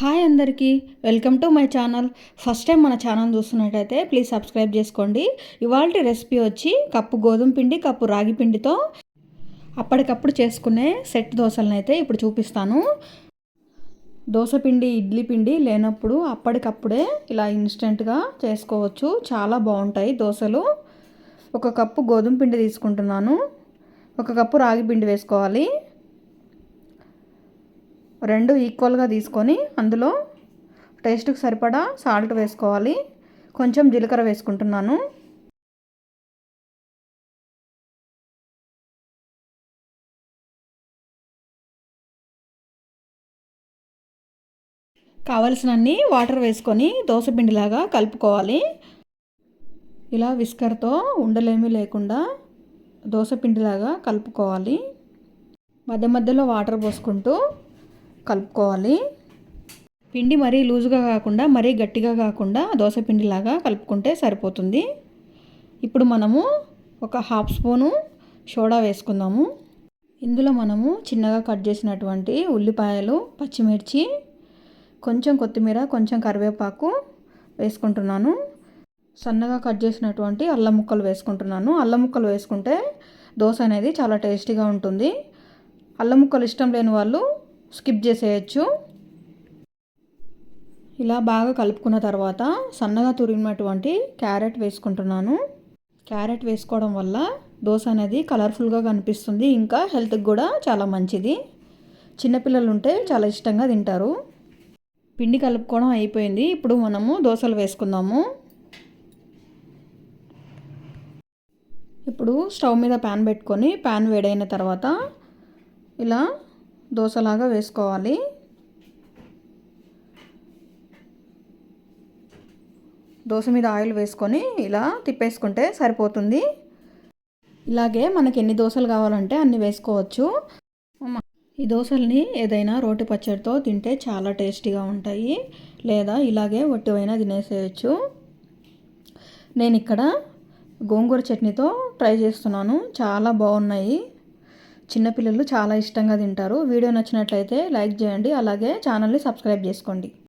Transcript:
Hi అందరికీ welcome to my channel first time మన channel చూస్తున్నట్టయితే ప్లీజ్ సబ్స్క్రైబ్ చేసుకోండి. ఇవాళ రెసిపీ వచ్చి కప్పు గోధుమ పిండి కప్పు రాగి పిండితో అప్పటికప్పుడు చేసుకునే సెట్ దోశలను అయితే ఇప్పుడు చూపిస్తాను. దోశ పిండి ఇడ్లీ పిండి లేనప్పుడు అప్పటికప్పుడే ఇలా ఇన్స్టెంట్గా చేసుకోవచ్చు. చాలా బాగుంటాయి దోశలు. ఒక కప్పు గోధుమ పిండి తీసుకుంటున్నాను. ఒక కప్పు రాగి పిండి వేసుకోవాలి. రెండు ఈక్వల్గా తీసుకొని అందులో టేస్ట్కి సరిపడా సాల్ట్ వేసుకోవాలి. కొంచెం జీలకర్ర వేసుకుంటున్నాను. కావలసినన్ని వాటర్ వేసుకొని దోశపిండిలాగా కలుపుకోవాలి. ఇలా విస్కర్తో ఉండలేమీ లేకుండా దోశపిండిలాగా కలుపుకోవాలి. మధ్య మధ్యలో వాటర్ పోసుకుంటూ కలుపుకోవాలి. పిండి మరీ లూజుగా కాకుండా మరీ గట్టిగా కాకుండా దోశ పిండిలాగా కలుపుకుంటే సరిపోతుంది. ఇప్పుడు మనము ఒక హాఫ్ స్పూను సోడా వేసుకుందాము. ఇందులో మనము చిన్నగా కట్ చేసినటువంటి ఉల్లిపాయలు పచ్చిమిర్చి కొంచెం కొత్తిమీర కొంచెం కరివేపాకు వేసుకుంటున్నాను. సన్నగా కట్ చేసినటువంటి అల్లం ముక్కలు వేసుకుంటున్నాను. అల్లం ముక్కలు వేసుకుంటే దోశ అనేది చాలా టేస్టీగా ఉంటుంది. అల్లం ముక్కలు ఇష్టం లేని వాళ్ళు స్కిప్ చేసేయచ్చు. ఇలా బాగా కలుపుకున్న తర్వాత సన్నగా తురిగినటువంటి క్యారెట్ వేసుకుంటున్నాను. క్యారెట్ వేసుకోవడం వల్ల దోశ అనేది కలర్ఫుల్గా కనిపిస్తుంది. ఇంకా హెల్త్కి కూడా చాలా మంచిది. చిన్నపిల్లలు ఉంటే చాలా ఇష్టంగా తింటారు. పిండి కలుపుకోవడం అయిపోయింది. ఇప్పుడు మనము దోశలు వేసుకుందాము. ఇప్పుడు స్టవ్ మీద ప్యాన్ పెట్టుకొని ప్యాన్ వేడైన తర్వాత ఇలా దోశలాగా వేసుకోవాలి. దోశ మీద ఆయిల్ వేసుకొని ఇలా తిప్పేసుకుంటే సరిపోతుంది. ఇలాగే మనకి ఎన్ని దోశలు కావాలంటే అన్ని వేసుకోవచ్చు. ఈ దోశల్ని ఏదైనా రోటి పచ్చడితో తింటే చాలా టేస్టీగా ఉంటాయి. లేదా ఇలాగే ఒట్టివైనా తినేసేయచ్చు. నేను ఇక్కడ గోంగూర చట్నీతో ట్రై చేస్తున్నాను. చాలా బాగున్నాయి. చిన్నపిల్లలు చాలా ఇష్టంగా తింటారు. వీడియో నచ్చినట్లయితే లైక్ చేయండి అలాగే ఛానల్ని సబ్స్క్రైబ్ చేసుకోండి.